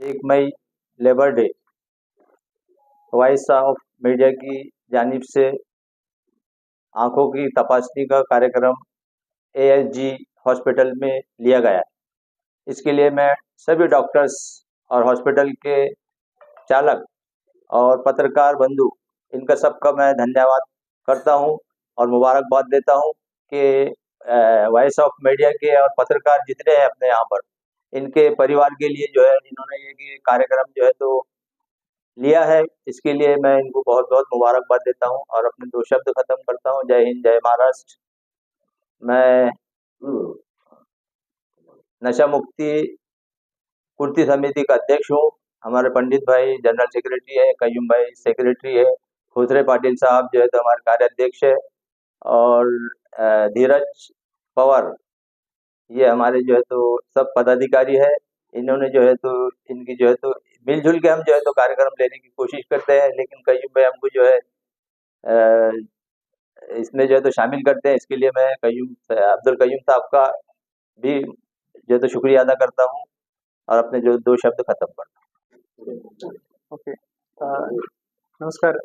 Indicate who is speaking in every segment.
Speaker 1: एक मई, labour day. Voice of media की जानिब से आँखों की तपासनी का कार्यक्रम एएसजी हॉस्पिटल में लिया गया। इसके लिए मैं सभी डॉक्टर्स और हॉस्पिटल के चालक और पत्रकार बंधु, इनका सबका मैं धन्यवाद करता हूँ। और मुबारकबाद देता हूँ कि वॉइस ऑफ़ मीडिया के और पत्रकार जितने हैं अपने यहाँ पर, इनके परिवार के लिए जो है इन्होंने ये कार्यक्रम जो है तो लिया है, इसके लिए मैं इनको बहुत बहुत मुबारकबाद देता हूँ और अपने दो शब्द खत्म करता हूँ, जय हिंद, जय महाराष्ट्र। मैं, नशा मुक्ति पूर्ति समिति का अध्यक्ष हूँ। हमारे पंडित भाई जनरल सेक्रेटरी है, कयूम भाई सेक्रेटरी है, खुसरे पाटिल साहब जो है तो हमारे कार्याध्यक्ष है। और धीरज पवार, ये हमारे जो है तो सब पदाधिकारी है। इन्होंने जो है तो इनकी जो है तो मिलजुल के हम जो है तो कार्यक्रम लेने की कोशिश करते हैं, लेकिन कई भाई हमको जो है इसमें जो है तो शामिल करते हैं। इसके लिए मैं कयूम, अब्दुल कयूम साहब का भी जो है तो शुक्रिया अदा करता हूँ और अपने जो दो शब्द खत्म करता हूँ।
Speaker 2: ओके नमस्कार।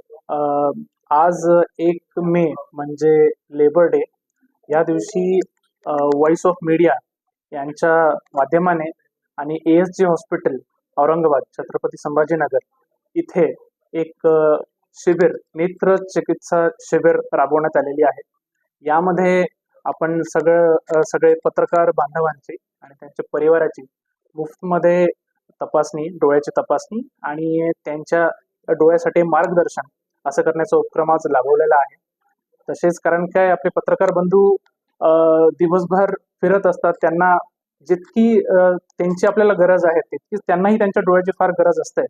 Speaker 2: आज एक मे म्हणजे लेबर डे या दिवशी व्हॉइस ऑफ मीडिया यांच्या माध्यमाने आणि A S G hospital Aurangabad Chhatrapati Sambhajinagar इथे एक शिबिर नेत्र चिकित्सा शिबिर राबवण्यात आलेली आहे. यामध्ये आपण सगळं सगळे पत्रकार बांधवांची आणि त्यांच्या परिवाराची मुफ्तमध्ये तपासणी डोळ्याची तपासणी आणि त्यांच्या डोळ्यासाठी मार्गदर्शन असं करण्याचा उपक्रम आज राबवलेला आहे. तसेच कारण काय आपले पत्रकार बंधू अ, दिवसभर फिरत असतात. त्यांना जितकी त्यांची आपल्याला गरज आहे तितकीच त्यांनाही त्यांच्या डोळ्याची फार गरज असते.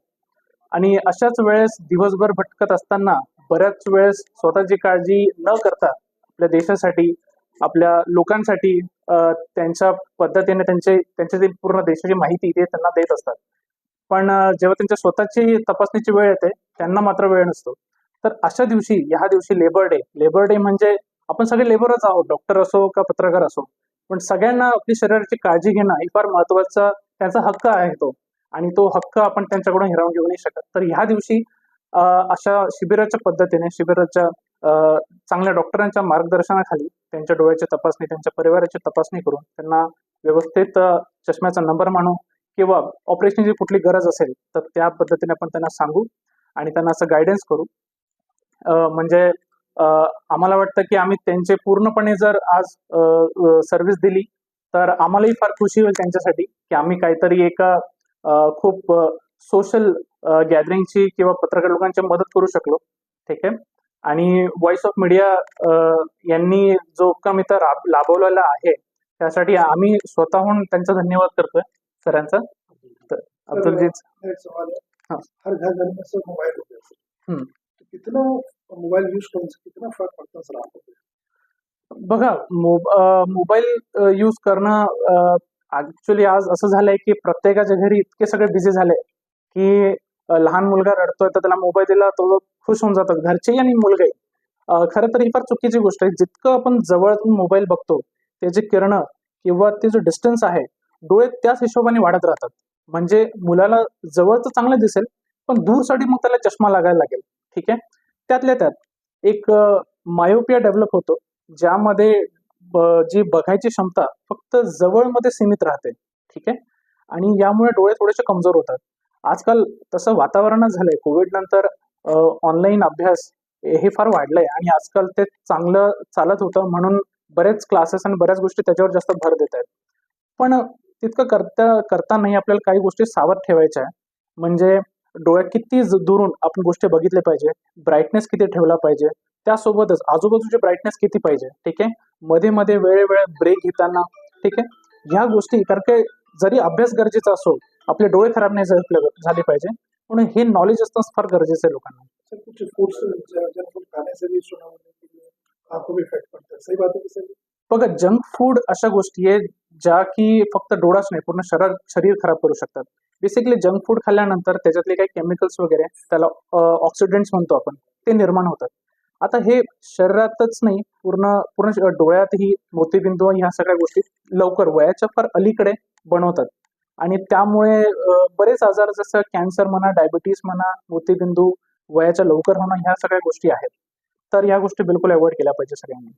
Speaker 2: आणि अशाच वेळेस दिवसभर भटकत असताना बऱ्याच वेळेस स्वतःची काळजी न करता आपल्या देशासाठी आपल्या लोकांसाठी त्यांच्या पद्धतीने त्यांचे त्यांच्या जी पूर्ण देशाची माहिती ते त्यांना देत असतात. पण जेव्हा त्यांच्या स्वतःची तपासणीची वेळ येते त्यांना मात्र वेळ नसतो. तर अशा दिवशी ह्या दिवशी लेबर डे लेबर डे म्हणजे आपण सगळे लेबरच आहोत डॉक्टर असो का पत्रकार असो. पण सगळ्यांना आपली शरीराची काळजी घेणं ही फार महत्त्वाचा त्यांचा हक्क आहे तो. आणि तो हक्क आपण त्यांच्याकडून हिरावून घेऊ नाही शकत. तर ह्या दिवशी अशा शिबिराच्या पद्धतीने शिबिराच्या चांगल्या डॉक्टरांच्या मार्गदर्शनाखाली त्यांच्या डोळ्याची तपासणी त्यांच्या परिवाराची तपासणी करून त्यांना व्यवस्थित चष्म्याचा नंबर मानू किंवा ऑपरेशनची कुठली गरज असेल तर त्या पद्धतीने आपण त्यांना सांगू आणि त्यांना असं गायडन्स करू. म्हणजे आम्हाला वाटतं की आम्ही त्यांचे पूर्णपणे जर आज सर्व्हिस दिली तर आम्हालाही फार खुशी होईल त्यांच्यासाठी की आम्ही काहीतरी एका खूप सोशल गॅदरिंगची किंवा पत्रकार लोकांची मदत करू शकलो. ठीक आहे? आणि व्हॉइस ऑफ मीडिया यांनी जो उपक्रम इथं लाभवलेला आहे त्यासाठी आम्ही स्वतःहून त्यांचा धन्यवाद करतोय सरांचा. अब्दुलजीत।
Speaker 3: हर घर घर में सब मोबाइल हो. गया कितना मोबाइल यूज करून कितना फरक पड़ता सर आपण
Speaker 2: बघा मोब- मोबाईल यूज करणं ऍक्च्युली आज असं झालंय की प्रत्येकाच्या घरी इतके सगळे बिझी झाले की लहान मुलगा रडतोय तर त्याला मोबाईल दिला तो खुश होऊन जातात घरचे आणि मुलगाही. खरं तर ही फार चुकीची गोष्ट आहे. जितकं आपण जवळून मोबाईल बघतो त्याचे किरण किंवा ते जो डिस्टन्स आहे डोळे त्याच हिशोबाने वाढत राहतात. म्हणजे मुलाला जवळचं चांगलं दिसेल पण दूरसाठी मग त्याला चष्मा लागायला लागेल. ठीक आहे? त्यातल्या त्यात एक मायोपिया डेव्हलप होतो ज्यामध्ये ब- जी बघायची क्षमता फक्त जवळमध्ये सीमित राहते ठीक आहे? आणि यामुळे डोळे थोडेसे कमजोर होतात. आजकाल तसं वातावरणच झालंय. कोविड नंतर ऑनलाईन अभ्यास हे फार वाढलंय आणि आजकाल ते चांगलं चालत होतं म्हणून बरेच क्लासेस आणि बऱ्याच गोष्टी त्याच्यावर जास्त भर देत आहेत. पण तितकं करता करतानाही आपल्याला काही गोष्टी सावध ठेवायच्या आहे म्हणजे डोळ्यात किती दुरून आपण गोष्टी बघितल्या पाहिजे ब्राईटनेस किती ठेवला पाहिजे त्यासोबतच आजूबाजूचे ब्राईटनेस किती पाहिजे ठीक आहे? मध्ये मध्ये वेळोवेळ ब्रेक घेताना ठीक आहे? ह्या गोष्टी कारण की जरी अभ्यास गरजेचा असो आपले डोळे खराब नाही झाले झाले पाहिजे म्हणून हे नॉलेज असणं फार गरजेचं आहे लोकांना. बघा जंक फूड अशा गोष्टी आहेत ज्या की फक्त डोळाच नाही पूर्ण शरीर शरीर खराब करू शकतात. बेसिकली जंक फूड खाल्ल्यानंतर त्याच्यातले काही केमिकल्स वगैरे त्याला ऑक्सिडंट्स म्हणतो आपण ते निर्माण होतात. आता हे शरीरातच नाही पूर्ण पूर्ण डोळ्यातही मोतीबिंदू ह्या सगळ्या गोष्टी लवकर वयाच्या फार अलीकडे बनवतात. आणि त्यामुळे बरेच आजार जसं कॅन्सर म्हणा डायबिटीस म्हणा मोतीबिंदू वयाच्या लवकर होणं ह्या सगळ्या गोष्टी आहेत. तर ह्या गोष्टी बिलकुल अवॉइड केल्या पाहिजे सगळ्यांनी.